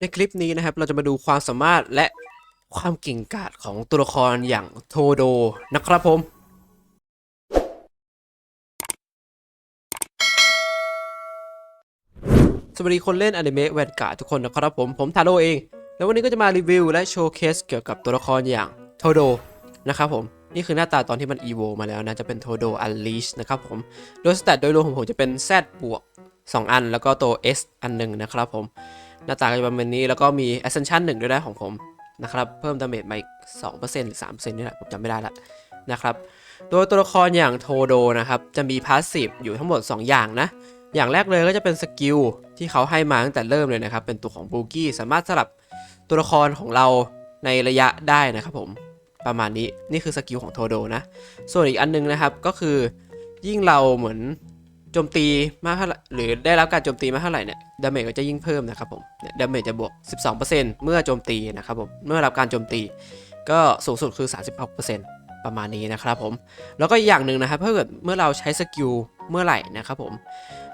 ในคลิปนี้นะครับเราจะมาดูความสามารถและความเก่งกาจของตัวละครอย่างโทโดนะครับผม สวัสดีคนเล่นอนิเมะแวนการ์ดทุกคนนะครับผม ผมทาโร่เอง แล้ววันนี้ก็จะมารีวิวและโชว์เคสเกี่ยวกับตัวละครอย่างโทโดนะครับผม นี่คือหน้าตาตอนที่มันอีโวมาแล้วนะ จะเป็นโทโดอันลีชนะครับผม โดยสแตทโดยรวมของผมจะเป็น Z บวก2อัน แล้วก็ตัว S อันหนึ่งนะครับผม หน้าตาก็จะประมาณนี้ แล้วก็มี Ascension 1 ด้วยนะของผมนะครับ เพิ่มดาเมจมาอีก2%หรือ3%นี่แหละผมจำไม่ได้ละนะครับ โดยตัวละครอย่างโทโดนะครับ จะมีพาสซีฟอยู่ทั้งหมด 2 อย่างนะ อย่างแรกเลยก็จะเป็นสกิลที่เขาให้มาตั้งแต่เริ่มเลยนะครับ เป็นตัวของบูกี้สามารถสลับตัวละครของเราในระยะได้นะครับผมประมาณนี้นี่คือสกิลของโทโดนะ ส่วนอีกอันนึงนะครับก็คือยิ่งเราเหมือน โจมตีมากเท่าไหร่หรือได้รับการโจมตีมากเท่าไหร่เนี่ยดาเมจก็จะยิ่งเพิ่มนะครับผมเนี่ยดาเมจจะบวก 12%เมื่อโจมตีนะครับผมเมื่อรับการโจมตี ก็สูงสุดคือ 36%ประมาณนี้นะครับผม แล้วก็อีกอย่างหนึ่งนะครับถ้าเกิดเมื่อเราใช้สกิลเมื่อไหร่นะครับผม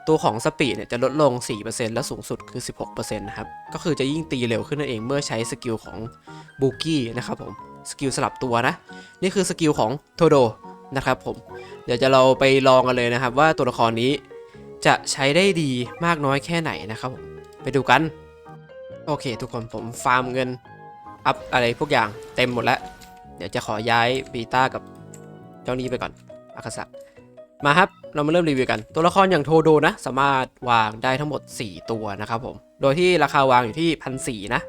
ตัวของสปีดเนี่ยจะลดลง 4%และสูงสุดคือ 16%นะครับ ก็คือจะยิ่งตีเร็วขึ้นนั่นเองเมื่อใช้สกิลของบูกี้นะครับผม สกิลสลับตัวนะ นี่คือสกิลของโทโด นะครับผมเดี๋ยวจะเราไปลองกันเลยนะครับ ว่าตัวละครนี้จะใช้ได้ดีมากน้อยแค่ไหนนะครับผมไปดูกัน โอเค ทุกคนผมฟาร์มเงิน อัพอะไรพวกอย่างเต็มหมดแล้ว เดี๋ยวจะขอย้ายบีต้ากับเจ้านี้ไปก่อนอาคาสะมาครับ เรามาเริ่มรีวิวกัน ตัวละครอย่างโทโดนะ สามารถวางได้ทั้งหมด 4 ตัวนะครับผม โดยที่ราคาวางอยู่ที่พันสนะ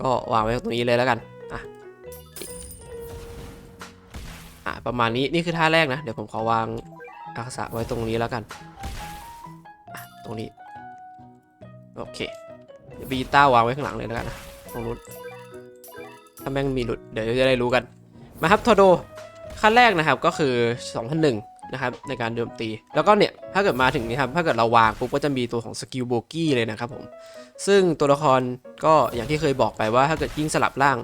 ก็วางไว้ตรงนี้เลยแล้วกัน อะประมาณนี้นี่คือท่าแรกนะ เดี๋ยวผมขอวางอาคาสะไว้ตรงนี้แล้วกัน ตรงนี้ โอเคเดี๋ยวบีต้าวางไว้ข้างหลังเลยแล้วกันนะตรงนู้นถ้าแม่งมีหลุดเดี๋ยวจะได้รู้กัน มาครับโทโดขั้นแรกนะครับก็คือ2001นะครับในการโจมตี แล้วก็เนี่ยถ้าเกิดมาถึงนี้ครับถ้าเกิดเราวางปุ๊บก็จะมีตัวของสกิลโบกี้เลยนะครับผมซึ่งตัวละครก็อย่างที่เคยบอกไปว่าถ้าเกิดยิ่งสลับร่าง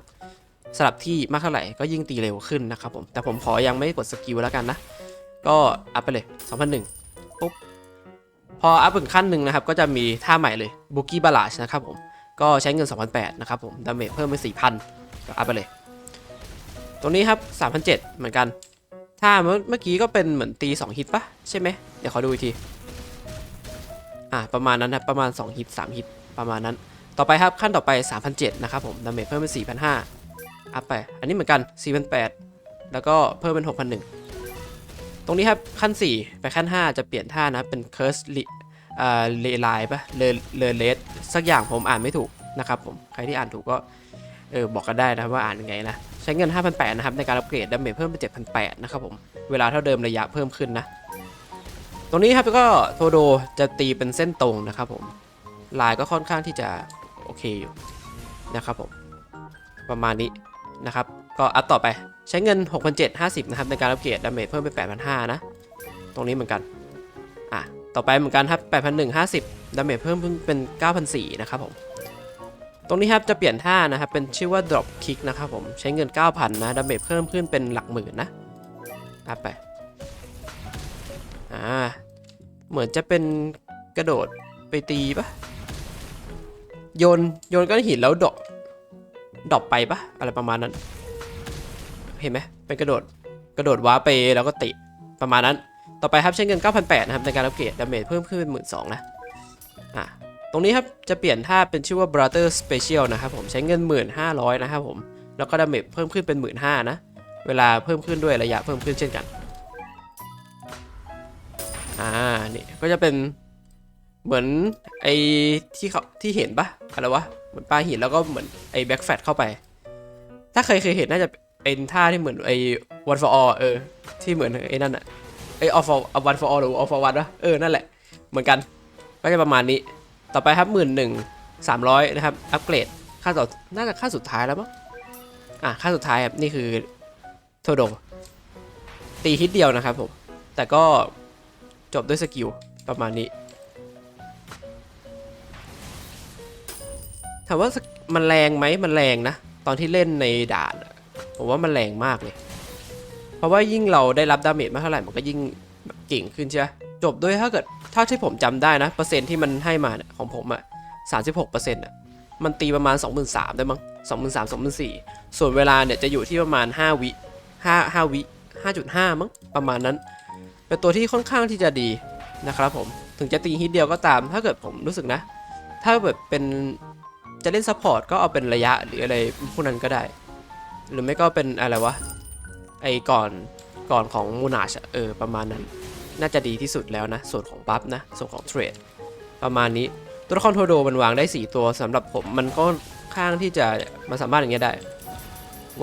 สลับที่มากเท่าไหร่ก็ยิ่งตีเร็วขึ้นนะครับผมแต่ผมขอยังไม่กดสกิลแล้วกันนะ ก็อัพไปเลย 2001ปุ๊บพออัพถึงขั้นหนึ่งนะครับก็จะมีท่าใหม่เลยโบกี้บาลาชนะครับผมก็ใช้เงิน 2008นะครับผมดาเมจเพิ่มไป4,000ก็อัพไปเลย ตรงนี้ครับ3,007เหมือนกันถ้าเมื่อเมื่อกี้ก็เป็นเหมือนตี 2 ฮิตปะใช่ไหมเดี๋ยวขอดูอีกทีอ่าประมาณนั้นนะประมาณ 2 ฮิต 3 ฮิตประมาณนั้น ต่อไปครับขั้นต่อไป 3,007นะครับผมดาเมจเพิ่มเป็น4,500 อัพไป อันนี้เหมือนกัน 4,800 แล้วก็เพิ่มเป็น6,100ตรงนี้ครับ ขั้น 4 ไปขั้น 5 จะเปลี่ยนท่านะ เป็น Curse ลิอ่าเลไลปะเลเลเลสสักอย่างผมอ่านไม่ถูกนะครับผม ใครที่อ่านถูกก็ เออ บอกกันได้นะครับว่าอ่านยังไงนะ ใช้เงิน 5,800 นะครับ ในการอัปเกรดดาเมจเพิ่มเป็น7,800 นะครับผม เวลาเท่าเดิมระยะเพิ่มขึ้นนะ ตรงนี้ครับก็โทโดจะตีเป็นเส้นตรงนะครับผม ลายก็ค่อนข้างที่จะโอเคอยู่นะครับผมประมาณนี้ นะครับ ก็อัพต่อไปใช้เงิน 6,750 นะครับ ในการอัปเกรดดาเมจเพิ่มเป็น8,500 นะ ตรงนี้เหมือนกัน อะ ต่อไปเหมือนกันครับ 8,150 ดาเมจเพิ่มเป็น 9,400 นะครับผม ตรงนี้ครับจะเปลี่ยนท่านะครับ เป็นชื่อว่า drop kick นะครับผม ใช้เงิน 9,000 นะ ดาเมจเพิ่มขึ้นเป็นหลักหมื่นนะ อัพไป อ่า เหมือนจะเป็นกระโดดไปตีปะโยน โยนก้อนหินแล้วดอป ดรอปไปปะอะไรประมาณนั้น เห็นไหมเป็นกระโดดกระโดดว้าไปแล้วก็ติประมาณนั้น ต่อไปครับใช้เงิน 9,800นะครับในการอัปเกรดดาเมจเพิ่มขึ้นเป็น12,000นะอะตรงนี้ครับจะเปลี่ยนท่าเป็นชื่อว่า brother special นะครับผมใช้เงิน 1,500นะครับผมแล้วก็ดาเมจเพิ่มขึ้นเป็น 15,000นะเวลาเพิ่มขึ้นด้วยระยะเพิ่มขึ้นเช่นกันอ่านี่ก็จะเป็นเหมือน ไอ้ที่เขาที่เห็นปะอะไรวะเหมือนปลาหินแล้วก็เหมือนไอ้แบ็กแฟตเข้าไป ถ้าเคยเคยเห็นน่าจะเป็นท่าที่เหมือนไอ้ one for all เออ ที่เหมือนไอ้นั่นอะไอ้ all for one for all หรือ all for one วะเออนั่นแหละเหมือนกันก็จะประมาณนี้ ต่อไปครับหมื่นหนึ่งสามร้อยนะครับอัปเกรดค่าต่อน่าจะค่าสุดท้ายแล้วมั้งอะค่าสุดท้ายครับนี่คือโทโดตีฮิตเดียวนะครับผมแต่ก็จบด้วยสกิลประมาณนี้ ถามว่ามันแรงไหมมันแรงนะ ตอนที่เล่นในด่านผมว่ามันแรงมากเลย เพราะว่ายิ่งเราได้รับดาเมจมากเท่าไหร่มันก็ยิ่งเก่งขึ้นใช่ไหมจบด้วยถ้าเกิดเท่าที่ผมจำได้นะเปอร์เซ็นที่มันให้มาเนี่ยของผมอะสามสิบหกเปอร์เซ็นต์อะมันตีประมาณ 23,000ได้มั้ง23,000 24,000 ส่วนเวลาเนี่ยจะอยู่ที่ประมาณ 5 วิ5 5วิ5.5 มั้งประมาณนั้น เป็นตัวที่ค่อนข้างที่จะดีนะครับผม ถึงจะตีฮิตเดียวก็ตาม ถ้าเกิดผมรู้สึกนะ ถ้าแบบเป็น จะเล่นซัพพอร์ตก็เอาเป็นระยะหรืออะไรพวกนั้นก็ได้ หรือไม่ก็เป็นอะไรวะ ไอ้ก่อนก่อนของมูนาชเออประมาณนั้น น่าจะดีที่สุดแล้วนะ ส่วนของบัฟนะ ส่วนของเทรด ประมาณนี้ ตัวละครโทโดมันวางได้ 4 ตัวสำหรับผมมันก็ข้างที่จะมาสามารถอย่างเงี้ยได้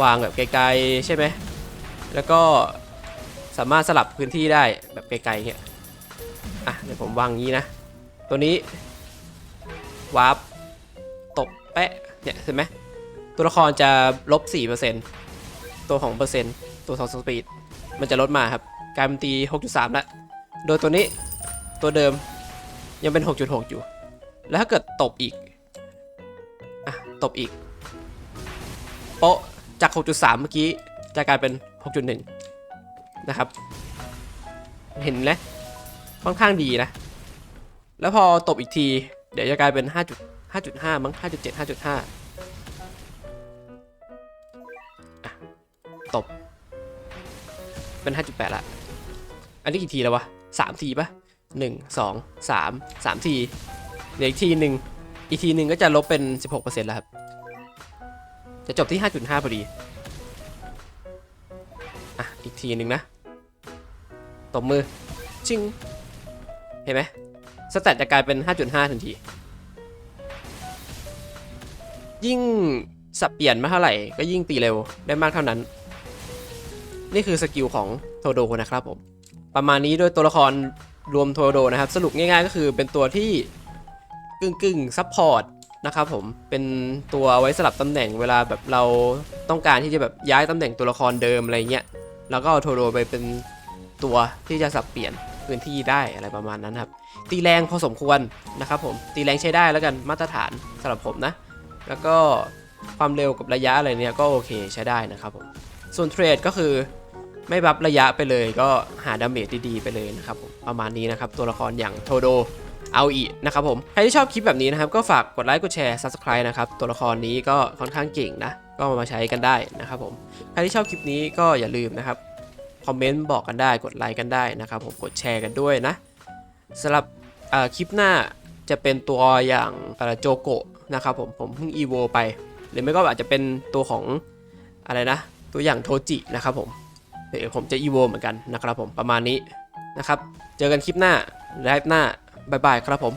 วางแบบไกลๆใช่ไหม แล้วก็สามารถสลับพื้นที่ได้แบบไกลๆเงี้ย อะเดี๋ยวผมวางงี้นะ ตัวนี้วาร์ปตบ แปะเนี่ยเห็นไหมตัวละครจะลบ4%ตัวของเปอร์เซ็นต์ตัวของสปีดมันจะลดมาครับกลายเป็นตี 6.3 แล้ว โดยตัวนี้ตัวเดิมยังเป็น 6.6 อยู่ แล้วถ้าเกิดตบอีก อะ ตบอีก โปะจาก 6.3 เมื่อกี้จะกลายเป็น 6.1 นะครับ เห็นไหมค่อนข้างดีนะ แล้วพอตบอีกที เดี๋ยวจะกลายเป็น 5 5.5 มั้ง 5.7 5.5ตบ เป็น 5.8 ละ อันนี้กี่ทีแล้ววะ3ทีปะ1 2 3 3 ทีเดี๋ยวอีกทีหนึ่งอีกทีหนึ่งก็จะลบเป็น 16%แล้วครับ จะจบที่ 5.5พอดี อะ อีกทีหนึ่งนะตบมือ ชิง เห็นไหมสแตทจะกลายเป็น 5.5 ทันที ยิ่งสับเปลี่ยนมาเท่าไหร่ก็ยิ่งตีเร็วได้มากเท่านั้น นี่คือสกิลของโทโดนะครับผมประมาณนี้โดยตัวละครรวมโทโดนะครับ สรุปง่ายๆก็คือเป็นตัวที่กึ่งกึ่งซัพพอร์ตนะครับผมเป็นตัวไว้สลับตำแหน่งเวลาแบบเราต้องการที่จะแบบย้ายตำแหน่งตัวละครเดิมอะไรเงี้ยแล้วก็เอาโทโดไปเป็นตัวที่จะสับเปลี่ยนพื้นที่ได้อะไรประมาณนั้นครับ ตีแรงพอสมควรนะครับผมตีแรงใช้ได้แล้วกันมาตรฐานสำหรับผมนะ แล้วก็ความเร็วกับระยะอะไรเนี่ยก็โอเคใช้ได้นะครับผม ส่วนเทรดก็คือไม่บัฟระยะไปเลยก็หาดาเมจดีๆไปเลยนะครับผมประมาณนี้นะครับ ตัวละครอย่างโทโดเอาอีนะครับผม ใครที่ชอบคลิปแบบนี้นะครับ ก็ฝากกดไลค์กดแชร์ subscribe นะครับ ตัวละครนี้ก็ค่อนข้างเก่งนะ ก็มาใช้กันได้นะครับผม ใครที่ชอบคลิปนี้ก็อย่าลืมนะครับ คอมเมนต์บอกกันได้กดไลค์กันได้นะครับผมกดแชร์กันด้วยนะสำหรับคลิปหน้าจะเป็นตัวอย่างโจโกะ นะครับผมผมเพิ่งอีโวไป หรือไม่ก็อาจจะเป็นตัวของอะไรนะ ตัวอย่างโทจินะครับผมเดี๋ยวผมจะอีโวเหมือนกันนะครับผมประมาณนี้นะครับ เจอกันคลิปหน้าไลฟ์หน้าบายบายครับผม